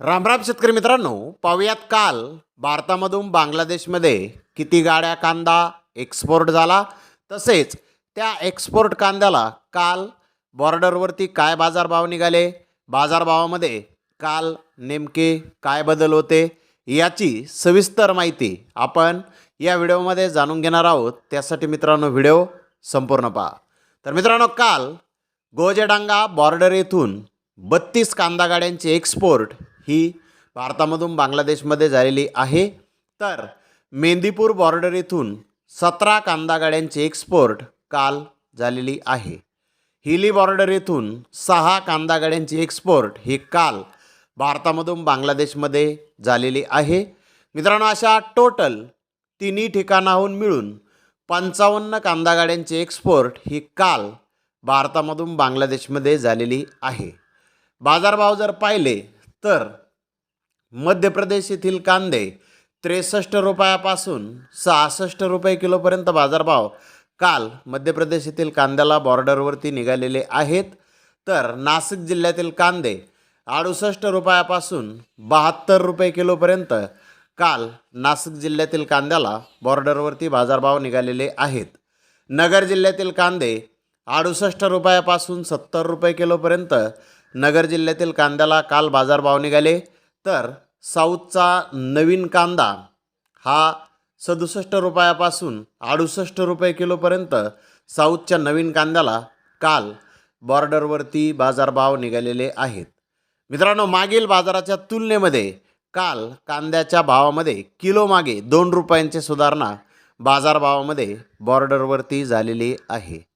रामराम शेतकरी मित्रांनो पाहूयात काल भारतामधून बांगलादेशमध्ये किती गाड्या कांदा एक्सपोर्ट झाला? तसेच त्या एक्सपोर्ट कांद्याला काल बॉर्डरवरती काय बाजारभाव निघाले? बाजारभावामध्ये काल नेमके काय बदल होते? याची सविस्तर माहिती आपण या व्हिडिओमध्ये जाणून घेणार आहोत. त्यासाठी मित्रांनो व्हिडिओ संपूर्ण पहा. तर मित्रांनो काल गोजेडांगा बॉर्डर येथून बत्तीस कांदा गाड्यांचे एक्सपोर्ट ही भारतामधून बांगलादेशमध्ये झालेली आहे. तर मेंदीपूर बॉर्डर येथून सतरा कांदा गाड्यांची एक्सपोर्ट काल झालेली आहे. हिली बॉर्डर येथून सहा कांदा गाड्यांची एक्सपोर्ट ही काल भारतामधून बांगलादेशमध्ये झालेली आहे. मित्रांनो अशा टोटल तिन्ही ठिकाणाहून मिळून पंचावन्न कांदा गाड्यांची एक्सपोर्ट ही काल भारतामधून बांगलादेशमध्ये झालेली आहे. बाजारभाव जर पाहिले तर मध्य प्रदेश येथील कांदे त्रेसष्ट रुपयापासून सहासष्ट रुपये किलोपर्यंत बाजारभाव काल मध्य प्रदेश येथील कांद्याला बॉर्डरवरती निघालेले आहेत. तर नाशिक जिल्ह्यातील कांदे अडुसष्ट रुपयापासून बहात्तर रुपये किलोपर्यंत काल नाशिक जिल्ह्यातील कांद्याला बॉर्डरवरती बाजारभाव निघालेले आहेत. नगर जिल्ह्यातील कांदे अडुसष्ट रुपयापासून सत्तर रुपये किलोपर्यंत नगर जिल्ह्यातील कांद्याला काल बाजारभाव निघाले. तर साऊथचा नवीन कांदा हा सदुसष्ट रुपयापासून अडुसष्ट रुपये किलोपर्यंत साऊथच्या नवीन कांद्याला काल बॉर्डरवरती बाजारभाव निघालेले आहेत. मित्रांनो मागील बाजाराच्या तुलनेमध्ये काल कांद्याच्या भावामध्ये किलो मागे दोन रुपयांची सुधारणा बाजारभावामध्ये बॉर्डरवरती झालेली आहे.